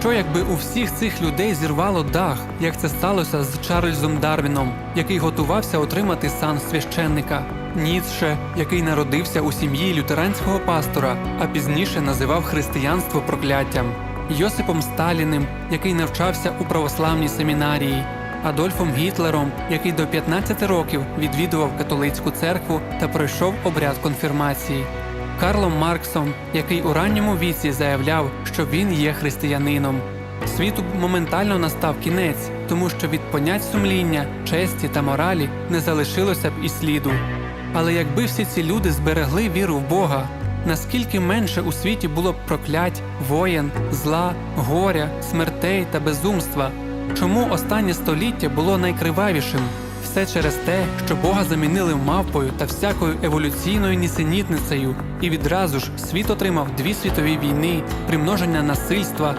що якби у всіх цих людей зірвало дах, як це сталося з Чарльзом Дарвіном, який готувався отримати сан священника, Ніцше, який народився у сім'ї лютеранського пастора, а пізніше називав християнство прокляттям, Йосипом Сталіним, який навчався у православній семінарії, Адольфом Гітлером, який до 15 років відвідував католицьку церкву та пройшов обряд конфірмації. Карлом Марксом, який у ранньому віці заявляв, що він є християнином. Світу моментально настав кінець, тому що від понять сумління, честі та моралі не залишилося б і сліду. Але якби всі ці люди зберегли віру в Бога, наскільки менше у світі було б проклять, воєн, зла, горя, смертей та безумства? Чому останнє століття було найкривавішим? Все через те, що Бога замінили мавпою та всякою еволюційною нісенітницею, і відразу ж світ отримав дві світові війни, примноження насильства